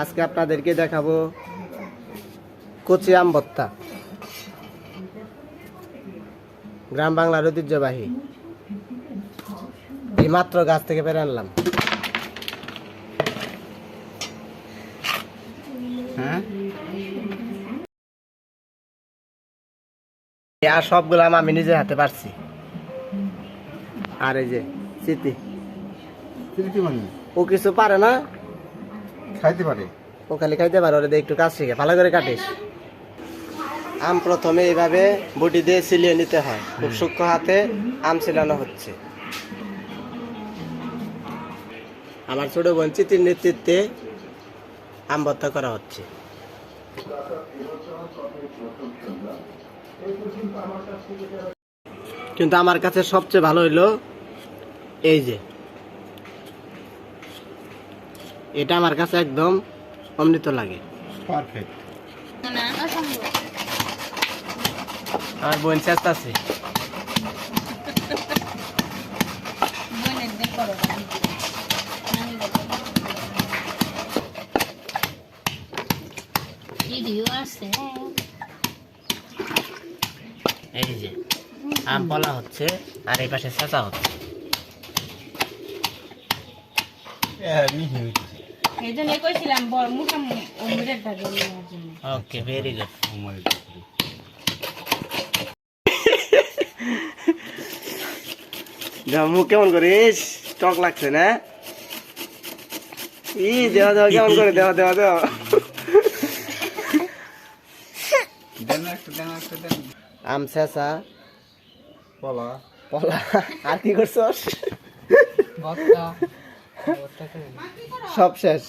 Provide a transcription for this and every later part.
আজকে আপনাদেরকে দেখাবো কচি আম ভত্তা। গ্রাম বাংলার ঐতিহ্যবাহী। এই মাত্র গাছ থেকে পেরে আনলাম। হ্যাঁ? আর সবগুলো আম আমি নিজে হাতে পারছি। আর এই যে মানে ও কিছু পারে না? খাইতে পারে? ও খালি খাইতে পারে ওরে একটু কাজ শিখে ভালো করে কাটিস। আম প্রথমে এইভাবে বটি দিয়ে ছিলিয়ে নিতে হয়। খুব সূক্ষ্ম হাতে আম ছিলানো হচ্ছে। আমার ছোট বোন চিতির নেতৃত্বে আম ভর্তা করা হচ্ছে। কিন্তু আমার কাছে সবচেয়ে ভালো হইল এই যে এটা আমার কাছে একদম অমৃত লাগে। পারফেক্ট আমার বোন চেষ্টা আছে। এই যে আম পলা হচ্ছে আর এই পাশে চেঁচা হচ্ছে। এই জন্য কইছিলাম বড় মুখা জন্য। ওকে ভেরি গুড মুখ কেমন করিস? টক লাগছে না? ই দেওয়া দেওয়া কেমন করে? দেওয়া দেওয়া দেওয়া। দেন একটা দেন একটা দেন। আম চেঁচা বলা পলা। আর কি করছস? সব শেষ।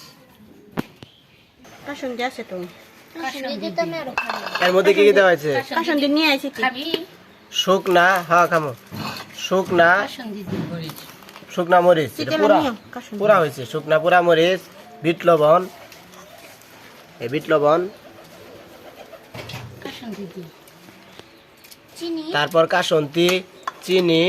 কাসন্দি আছে তো। এর মধ্যে কি কি দেওয়া হয়েছে কাসন্দি নিয়ে আইছি খাবি? শুকনা হ্যাঁ খামো শুকনা শুকনা মরিচ। পুরা পুরা হয়েছে শুকনা পুরা মরিচ বিট লবণ। এই বিট লবণ। তারপর কাসন্তি চিনি।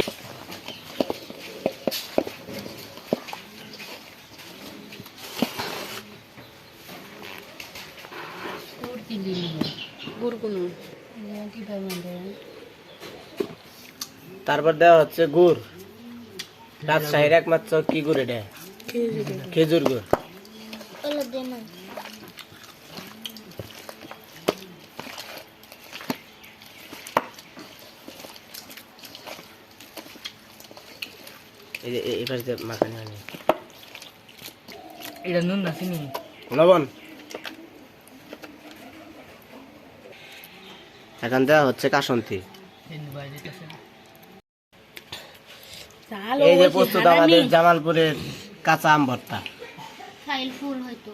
গুড়গুনো তারপর দেওয়া হচ্ছে গুড়। রাজশাহীর একমাত্র কি গুড় এটা? খেজুর গুড়। এবার যে মাখানি এটা নুন না চিনি? লবণ। এখন দেওয়া হচ্ছে কাসন্তি। এই যে প্রস্তুত আমাদের জামালপুরের কাঁচা আম ভর্তা। ফুল হয়তো।